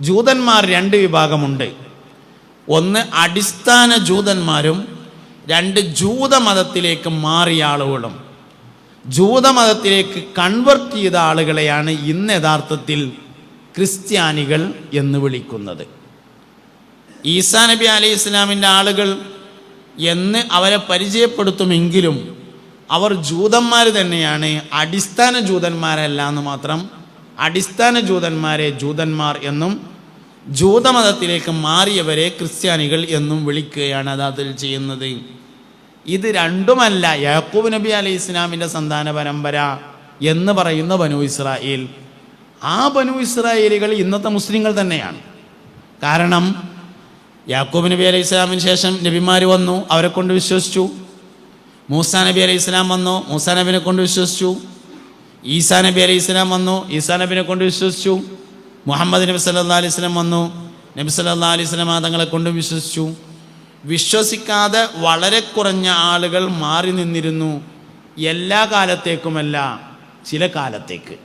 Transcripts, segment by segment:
ജൂതന്മാർ രണ്ട് വിഭാഗമുണ്ട്. ഒന്ന് അടിസ്ഥാന ജൂതന്മാരും രണ്ട് ജൂതമതത്തിലേക്ക് മാറിയ ആളുകളും. ജൂതമതത്തിലേക്ക് കൺവെർട്ട് ചെയ്ത ആളുകളെയാണ് ഇന്ന് യഥാർത്ഥത്തിൽ ക്രിസ്ത്യാനികൾ എന്ന് വിളിക്കുന്നത്. ഈസാ നബി അലൈഹി ഇസ്ലാമിന്റെ ആളുകൾ എന്ന് അവരെ പരിചയപ്പെടുത്തുമെങ്കിലും അവർ ജൂതന്മാർ തന്നെയാണ് അടിസ്ഥാന ജൂതന്മാരല്ല എന്ന് മാത്രം അടിസ്ഥാന ജൂതന്മാരെ ജൂതന്മാർ എന്നും ജൂതമതത്തിലേക്ക് മാറിയവരെ ക്രിസ്ത്യാനികൾ എന്നും വിളിക്കുകയാണ് അതിൽ ചെയ്യുന്നത്. ഇത് രണ്ടുമല്ല യാക്കൂബ് നബി അലൈഹി ഇസ്ലാമിന്റെ സന്താന പരമ്പര എന്ന് പറയുന്ന ബനു ഇസ്രായേൽ. ആ ബനു ഇസ്രായേലികൾ ഇന്നത്തെ മുസ്ലിങ്ങൾ തന്നെയാണ്. കാരണം യാക്കൂബ് നബി അലൈഹി ഇസ്ലാമിന് ശേഷം നബിമാർ വന്നു അവരെ കൊണ്ട് വിശ്വസിച്ചു. മൂസാ നബി അലൈഹി ഇസ്ലാം വന്നു മൂസാ നബിനെ കൊണ്ട് വിശ്വസിച്ചു. ഈസാ നബി അലൈഹി ഇസ്ലാം വന്നു. ഈസാ നബിനെ കൊണ്ട് വിശ്വസിച്ചു. മുഹമ്മദ് നബി സല്ലാ അലൈഹി സ്വലം വന്നു. നബി സല്ലാ അലൈഹി സ്വലം തങ്ങളെ കൊണ്ട് വിശ്വസിച്ചു. വിശ്വസിക്കാതെ വളരെ കുറഞ്ഞ ആളുകൾ മാറി നിന്നിരുന്നു. എല്ലാ കാലത്തേക്കുമല്ല ചില കാലത്തേക്ക്.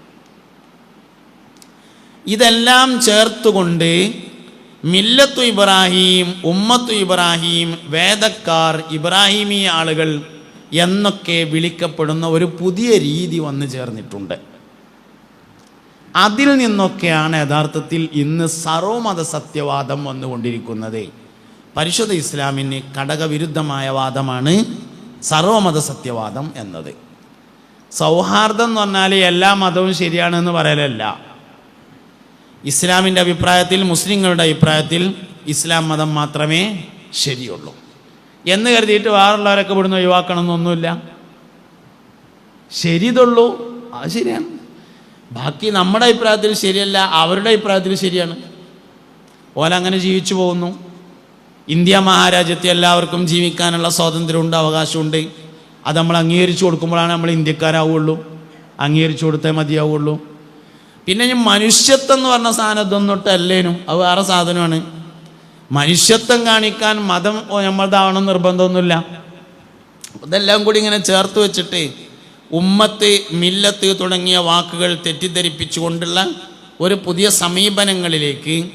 ഇതെല്ലാം ചേർത്തുകൊണ്ട് മില്ലത്തു ഇബ്രാഹിം ഉമ്മത്തു ഇബ്രാഹിം വേദക്കാർ ഇബ്രാഹിമി ആളുകൾ എന്നൊക്കെ വിളിക്കപ്പെടുന്ന ഒരു പുതിയ രീതി വന്നു ചേർന്നിട്ടുണ്ട്. അതിൽ നിന്നൊക്കെയാണ് യഥാർത്ഥത്തിൽ ഇന്ന് സർവമത സത്യവാദം വന്നുകൊണ്ടിരിക്കുന്നത്. പരിശുദ്ധ ഇസ്ലാമിന് ഘടകവിരുദ്ധമായ വാദമാണ് സർവമത സത്യവാദം എന്നത്. സൗഹാർദ്ദം എന്ന് പറഞ്ഞാൽ എല്ലാ മതവും ശരിയാണെന്ന് പറയലല്ല. ഇസ്ലാമിന്റെ അഭിപ്രായത്തിൽ മുസ്ലിങ്ങളുടെ അഭിപ്രായത്തിൽ ഇസ്ലാം മതം മാത്രമേ ശരിയുള്ളൂ. എന്ന് കരുതിയിട്ട് വേറുള്ളവരൊക്കെ ഇവിടുന്ന് ഒഴിവാക്കണമെന്നൊന്നുമില്ല. ശരിതുള്ളൂ അത് ശരിയാണ്. ബാക്കി നമ്മുടെ അഭിപ്രായത്തിൽ ശരിയല്ല അവരുടെ അഭിപ്രായത്തിൽ ശരിയാണ്. ഓലങ്ങനെ ജീവിച്ചു പോകുന്നു. ഇന്ത്യ മഹാരാജ്യത്തെ എല്ലാവർക്കും ജീവിക്കാനുള്ള സ്വാതന്ത്ര്യമുണ്ട് അവകാശമുണ്ട്. അത് നമ്മൾ അംഗീകരിച്ചു കൊടുക്കുമ്പോഴാണ് നമ്മൾ ഇന്ത്യക്കാരാവുള്ളൂ. അംഗീകരിച്ചു കൊടുത്തേ മതിയാവുള്ളൂ. പിന്നെ ഈ മനുഷ്യത്വം എന്ന് പറഞ്ഞ സാധനം ഇതൊന്നിട്ട് അല്ലേനും അത് വേറെ സാധനമാണ്. മനുഷ്യത്വം കാണിക്കാൻ മതം നമ്മളതാവണം നിർബന്ധമൊന്നുമില്ല. ഇതെല്ലാം കൂടി ഇങ്ങനെ ചേർത്ത് വെച്ചിട്ട് ഉമ്മത്ത് മില്ലത്ത് തുടങ്ങിയ വാക്കുകൾ തെറ്റിദ്ധരിപ്പിച്ചുകൊണ്ടുള്ള ഒരു പുതിയ സമീപനങ്ങളിലേക്ക്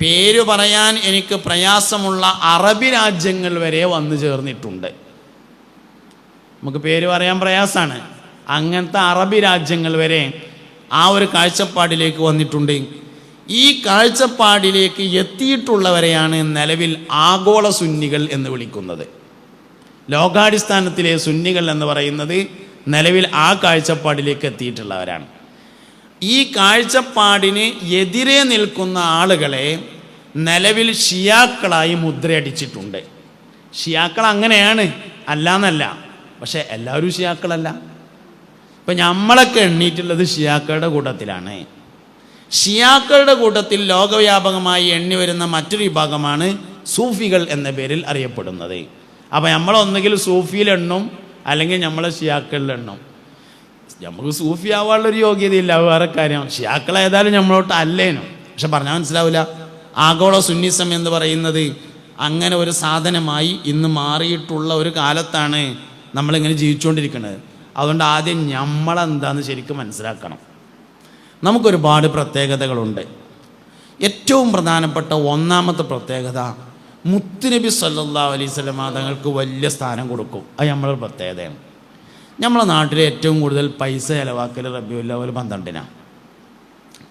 പേര് പറയാൻ എനിക്ക് പ്രയാസമുള്ള അറബി രാജ്യങ്ങൾ വരെ വന്നു ചേർന്നിട്ടുണ്ട്. നമുക്ക് പേര് പറയാൻ പ്രയാസമാണ്. അങ്ങനത്തെ അറബി രാജ്യങ്ങൾ വരെ ആ ഒരു കാഴ്ചപ്പാടിലേക്ക് വന്നിട്ടുണ്ട്. ഈ കാഴ്ചപ്പാടിലേക്ക് എത്തിയിട്ടുള്ളവരെയാണ് നിലവിൽ ആഗോള സുന്നികൾ എന്ന് വിളിക്കുന്നത്. ലോകാടിസ്ഥാനത്തിലെ സുന്നികൾ എന്ന് പറയുന്നത് നിലവിൽ ആ കാഴ്ചപ്പാടിലേക്ക് എത്തിയിട്ടുള്ളവരാണ്. ഈ കാഴ്ചപ്പാടിന് എതിരെ നിൽക്കുന്ന ആളുകളെ നിലവിൽ ഷിയാക്കളായി മുദ്രയടിച്ചിട്ടുണ്ട്. ഷിയാക്കൾ അങ്ങനെയാണ് അല്ലാന്നല്ല. പക്ഷെ എല്ലാവരും ഷിയാക്കളല്ല. ഇപ്പം നമ്മളൊക്കെ എണ്ണീറ്റുള്ളത് ഷിയാക്കളുടെ കൂട്ടത്തിലാണ്. ഷിയാക്കളുടെ കൂട്ടത്തിൽ ലോകവ്യാപകമായി എണ്ണി വരുന്ന മറ്റൊരു വിഭാഗമാണ് സൂഫികൾ എന്ന പേരിൽ അറിയപ്പെടുന്നത്. അപ്പോൾ നമ്മളൊന്നുകിൽ സൂഫിയിലെണ്ണും അല്ലെങ്കിൽ നമ്മളെ ഷിയാക്കളിൽ എണ്ണും. നമുക്ക് സൂഫി ആവാനുള്ളൊരു യോഗ്യതയില്ല വേറെ കാര്യം. ഷിയാക്കൾ ഏതായാലും നമ്മളോട്ട് അല്ലേനും. പക്ഷെ പറഞ്ഞാൽ മനസ്സിലാവില്ല ആഗോള സുന്നിസം എന്ന് പറയുന്നത് അങ്ങനെ ഒരു സാധനമായി ഇന്ന് മാറിയിട്ടുള്ള ഒരു കാലത്താണ് നമ്മളിങ്ങനെ ജീവിച്ചുകൊണ്ടിരിക്കുന്നത്. അതുകൊണ്ട് ആദ്യം നമ്മളെന്താന്ന് ശരിക്കും മനസ്സിലാക്കണം. നമുക്കൊരുപാട് പ്രത്യേകതകളുണ്ട്. ഏറ്റവും പ്രധാനപ്പെട്ട ഒന്നാമത്തെ പ്രത്യേകത മുത്തുനബി സല്ലാ അലൈഹി സ്വലമ തങ്ങൾക്ക് വലിയ സ്ഥാനം കൊടുക്കും. അത് നമ്മളൊരു പ്രത്യേകതയാണ്. നമ്മളെ നാട്ടിലെ ഏറ്റവും കൂടുതൽ പൈസ ചിലവാക്കൽ റബിയുല്ലാവൽ പന്ത്രണ്ടിനാണ്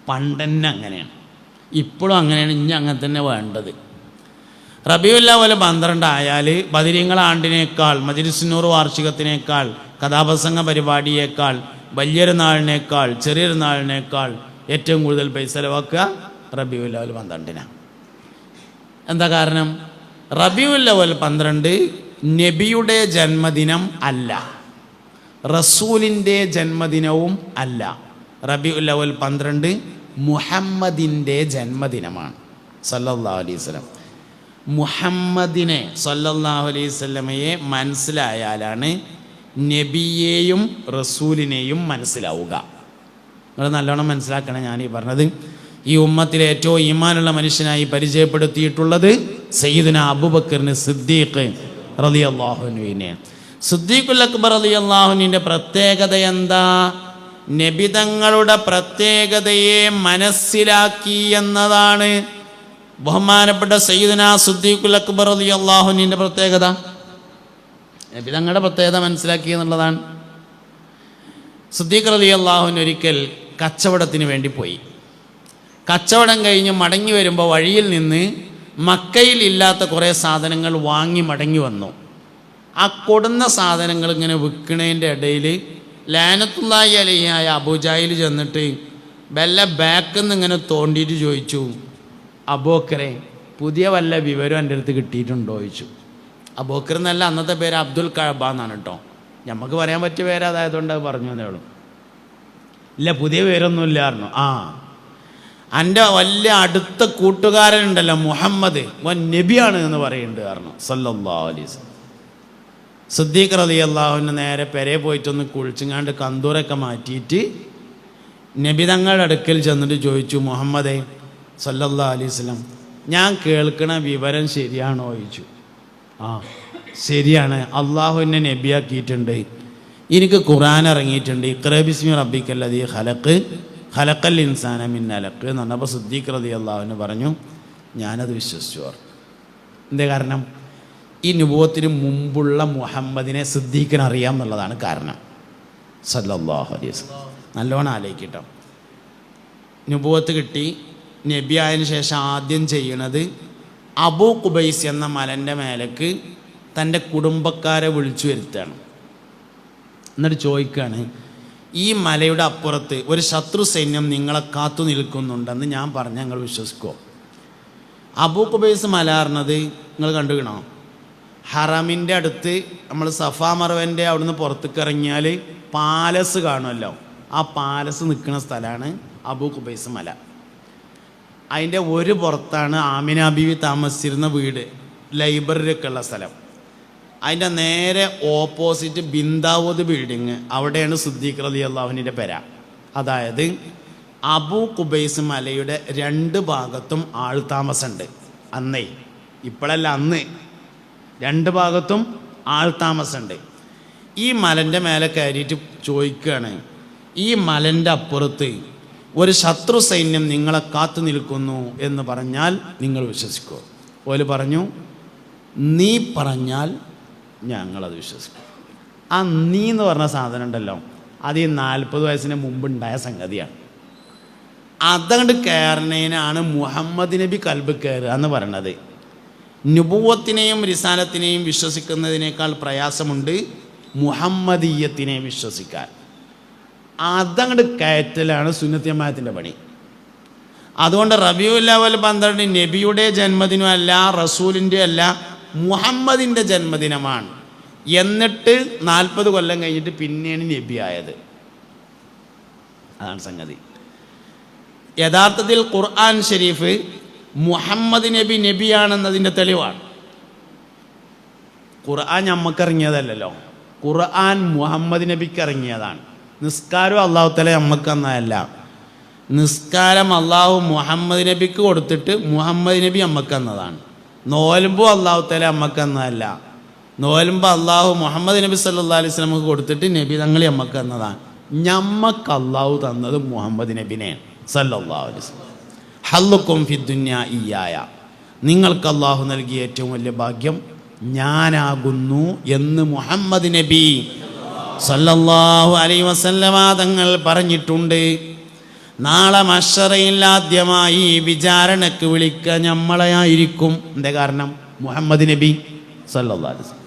പണ്ടന്നെ അങ്ങനെയാണ്. ഇപ്പോഴും അങ്ങനെയാണ് ഇനി അങ്ങനെ തന്നെ വേണ്ടത്. റബിയുല്ലവൽ പന്ത്രണ്ടായാൽ ബദിരിങ്ങളാണ്ടിനേക്കാൾ മജിരിസിനൂറ് വാർഷികത്തിനേക്കാൾ കഥാപ്രസംഗ പരിപാടിയേക്കാൾ വലിയൊരു നാളിനേക്കാൾ ചെറിയൊരു നാളിനേക്കാൾ ഏറ്റവും കൂടുതൽ പൈസ ചിലവാക്കുക അവൽ പന്ത്രണ്ടിനാണ് എന്താ കാരണം? റബിയുല്ലവൽ പന്ത്രണ്ട് നബിയുടെ ജന്മദിനം അല്ല. റസൂലിന്റെ ജന്മദിനവും അല്ല. റബിയുല്ലവൽ പന്ത്രണ്ട് മുഹമ്മദിന്റെ ജന്മദിനമാണ്. സല്ലല്ലാഹു അലൈഹി വസല്ലം. മുഹമ്മദിനെ സല്ലല്ലാഹു അലൈഹി വസല്ലമയെ മനസ്സിലായാലാണ് നബിയെയും റസൂലിനെയും മനസ്സിലാവുക. നിങ്ങൾ നല്ലോണം മനസ്സിലാക്കണം ഞാൻ ഈ പറഞ്ഞത്. ഈ ഉമ്മത്തിലെ ഏറ്റവും ഈമാനുള്ള മനുഷ്യനായി പരിചയപ്പെടുത്തിയിട്ടുള്ളത് സയ്യിദിന അബുബക്കറിന് സിദ്ദീഖ് റലി അള്ളാഹുനുവിനെ സിദ്ദീഖുൽ അക്ബർ അലി റളിയല്ലാഹുവിന്റെ പ്രത്യേകത എന്താ? നബിതങ്ങളുടെ പ്രത്യേകതയെ മനസ്സിലാക്കി എന്നതാണ് ബഹുമാനപ്പെട്ട സയ്യിദിന സിദ്ദീഖുൽ അക്ബർ അലി അള്ളാഹുനിന്റെ പ്രത്യേകത. നബിതങ്ങളുടെ പ്രത്യേകത മനസ്സിലാക്കി എന്നുള്ളതാണ്. സുദ്ദീഖ് അലി അള്ളാഹുൻ ഒരിക്കൽ കച്ചവടത്തിന് വേണ്ടി പോയി. കച്ചവടം കഴിഞ്ഞ് മടങ്ങി വരുമ്പോൾ വഴിയിൽ നിന്ന് മക്കയിൽ ഇല്ലാത്ത കുറേ സാധനങ്ങൾ വാങ്ങി മടങ്ങി വന്നു. ആ കൊടുന്ന സാധനങ്ങൾ ഇങ്ങനെ വിൽക്കണതിന്റെ ഇടയിൽ ലാനത്തുള്ളായി അലിയായ അബുജായിൽ ചെന്നിട്ട് വല്ല ബാക്കിൽ നിന്ന് ഇങ്ങനെ തോണ്ടിയിട്ട് ചോദിച്ചു അബോക്കറെ പുതിയ വല്ല വിവരം എന്റെ അടുത്ത് കിട്ടിയിട്ടുണ്ടോ? ചോദിച്ചു. അബോക്കർ എന്നല്ല അന്നത്തെ പേര് അബ്ദുൽ കഴബ എന്നാണ് കേട്ടോ. നമുക്ക് പറയാൻ പറ്റിയ പേര് അതായതുകൊണ്ട് അത് പറഞ്ഞു എന്നേ ഉള്ളൂ. ഇല്ല പുതിയ പേരൊന്നും ഇല്ലായിരുന്നു ആ. എന്റെ വലിയ അടുത്ത കൂട്ടുകാരൻ കൂട്ടുകാരനുണ്ടല്ലോ മുഹമ്മദ്. വൻ നബിയാണ് എന്ന് പറയുന്നുണ്ട് കാരണം സല്ലല്ലാ അലൈസ് സിദ്ദീഖ് റലി അള്ളാഹുവിന് നേരെ പെരെ പോയിട്ടൊന്ന് കുളിച്ചുങ്ങാണ്ട് കന്തൂരൊക്കെ മാറ്റിയിട്ട് നബി തങ്ങളുടെ അടുക്കൽ ചെന്നിട്ട് ചോദിച്ചു മുഹമ്മദേ സല്ലല്ലാ അലൈവലം ഞാൻ കേൾക്കണ വിവരം ശരിയാണോ? ചോദിച്ചു. ആ ശരിയാണ്. അള്ളാഹു എന്നെ നബിയാക്കിയിട്ടുണ്ട്. എനിക്ക് ഖുറാൻ ഇറങ്ങിയിട്ടുണ്ട്. ഇക്രബിസ്മി റബ്ബിക്കല്ലതി ഹലക്ക് ഹലക്കൽ ഇൻസാന മിൻ അലക്ക് എന്ന് പറഞ്ഞപ്പോൾ സിദ്ദീഖ് റതി അള്ളാഹുവിന് പറഞ്ഞു ഞാനത് വിശ്വസിച്ചു അവർ. എന്തേ കാരണം? ഈ നുഭവത്തിന് മുമ്പുള്ള മുഹമ്മദിനെ സിദ്ദീഖിന് അറിയാം എന്നുള്ളതാണ് കാരണം. സല്ലാഹു അലൈസ് നല്ലോണം ആലോചിക്കട്ടോ. നുഭവത്ത് കിട്ടി. നബി ആയതിനു ശേഷം ആദ്യം ചെയ്യണത് അബൂ കുബൈസ് എന്ന മലന്റെ മേലേക്ക് തന്റെ കുടുംബക്കാരെ വിളിച്ചു വരുത്തുകയാണ്. എന്നിട്ട് ചോദിക്കുകയാണ് ഈ മലയുടെ അപ്പുറത്ത് ഒരു ശത്രു സൈന്യം നിങ്ങളെ കാത്തു നിൽക്കുന്നുണ്ടെന്ന് ഞാൻ പറഞ്ഞ് ഞങ്ങൾ വിശ്വസിക്കുമോ അബൂ കുബൈസ് മല നിങ്ങൾ കണ്ടുകണോ ഹറമിന്റെ അടുത്ത് നമ്മൾ സഫാ മറവന്റെ അവിടുന്ന് പുറത്തേക്ക് ഇറങ്ങിയാൽ പാലസ് കാണുമല്ലോ. ആ പാലസ് നിൽക്കുന്ന സ്ഥലമാണ് അബൂ കുബൈസ് മല. അതിന്റെ ഒരു പുറത്താണ് ആമിന ബീവി താമസിച്ചിരുന്ന വീട് ലൈബ്രറി ഒക്കെ ഉള്ള സ്ഥലം. അതിന്റെ നേരെ ഓപ്പോസിറ്റ് ബിന്ദാവോദ് ബിൽഡിങ് അവിടെയാണ് സുദ്ദീഖ് റലി അള്ളാഹുവിന്റെ പെര. അതായത് അബു കുബൈസ് മലയുടെ രണ്ട് ഭാഗത്തും ആൾ താമസമുണ്ട്. അന്നേ ഇപ്പോഴല്ല അന്ന്. രണ്ട് ഭാഗത്തും ആൾ താമസമുണ്ട്. ഈ മലന്റെ മേലെ കയറിയിട്ട് ചോദിക്കുകയാണ് ഈ മലന്റെ അപ്പുറത്ത് ഒരു ശത്രു സൈന്യം നിങ്ങളെ കാത്തു നിൽക്കുന്നു എന്ന് പറഞ്ഞാൽ നിങ്ങൾ വിശ്വസിക്കുമോ ഓൽ പറഞ്ഞു നീ പറഞ്ഞാൽ ഞങ്ങളത് വിശ്വസിക്കും. ആ നീ എന്ന് പറഞ്ഞ സാധനം ഉണ്ടല്ലോ അത് ഈ നാൽപ്പത് വയസ്സിന് മുമ്പ് ഉണ്ടായ സംഗതിയാണ്. അതങ്ങോട്ട് കയറുന്നതിനാണ് മുഹമ്മദ് നബി കൽബ് കയറുക എന്ന് പറയണത്. നുപൂവത്തിനെയും റിസാലത്തിനെയും വിശ്വസിക്കുന്നതിനേക്കാൾ പ്രയാസമുണ്ട് മുഹമ്മദീയത്തിനെ വിശ്വസിക്കാൻ. അതങ്ങോട്ട് കയറ്റലാണ് സുന്നത്യമായത്തിന്റെ പണി. അതുകൊണ്ട് റബിയുല്ലവൽ പന്ത്രണ്ട് നബിയുടെ ജന്മദിനം അല്ല റസൂലിന്റെ അല്ല മുഹമ്മദിന്റെ ജന്മദിനമാണ്. എന്നിട്ട് നാൽപ്പത് കൊല്ലം കഴിഞ്ഞിട്ട് പിന്നെയാണ് നബി ആയത്. അതാണ് സംഗതി. യഥാർത്ഥത്തിൽ ഖുർആൻ ഷരീഫ് മുഹമ്മദ് നബി നബിയാണെന്നതിന്റെ തെളിവാണ്. ഖുർആൻ നമ്മക്കിറങ്ങിയതല്ലല്ലോ ഖുർആൻ മുഹമ്മദ് നബിക്ക് ഇറങ്ങിയതാണ്. നിസ്കാരം അള്ളാഹു തല നമ്മക്ക് എന്നതല്ല നിസ്കാരം അള്ളാഹു മുഹമ്മദ് നബിക്ക് കൊടുത്തിട്ട് മുഹമ്മദ് നബി നമ്മക്ക് എന്നതാണ് അള്ളാഹു തല നമ്മക്ക് എന്നതല്ല നോലുമ്പോൾ അള്ളാഹു മുഹമ്മദ് നബി സല്ലാ അലൈഹി സ്വലമക്ക് കൊടുത്തിട്ട് നബി തങ്ങൾ നമ്മക്ക് എന്നതാണ് ഞമ്മക്ക് അള്ളാഹു തന്നത് മുഹമ്മദ് നബിനെ സല്ലല്ലാഹു അലൈഹി ഹല്ലുക്കും ഫിദ്ദുന്യ ഇയായ നിങ്ങൾക്ക് അള്ളാഹു നൽകിയ ഏറ്റവും വലിയ ഭാഗ്യം ഞാനാകുന്നു എന്ന് മുഹമ്മദ് നബി സല്ലല്ലാഹു അലൈ വസല്ലമ തങ്ങൾ പറഞ്ഞിട്ടുണ്ട് നാളെ മഷറയിൽ ആദ്യമായി വിചാരണക്ക് വിളിക്കുക നമ്മളെയായിരിക്കും എന്താ കാരണം? മുഹമ്മദ് നബി സല്ലല്ലാഹു അലൈഹി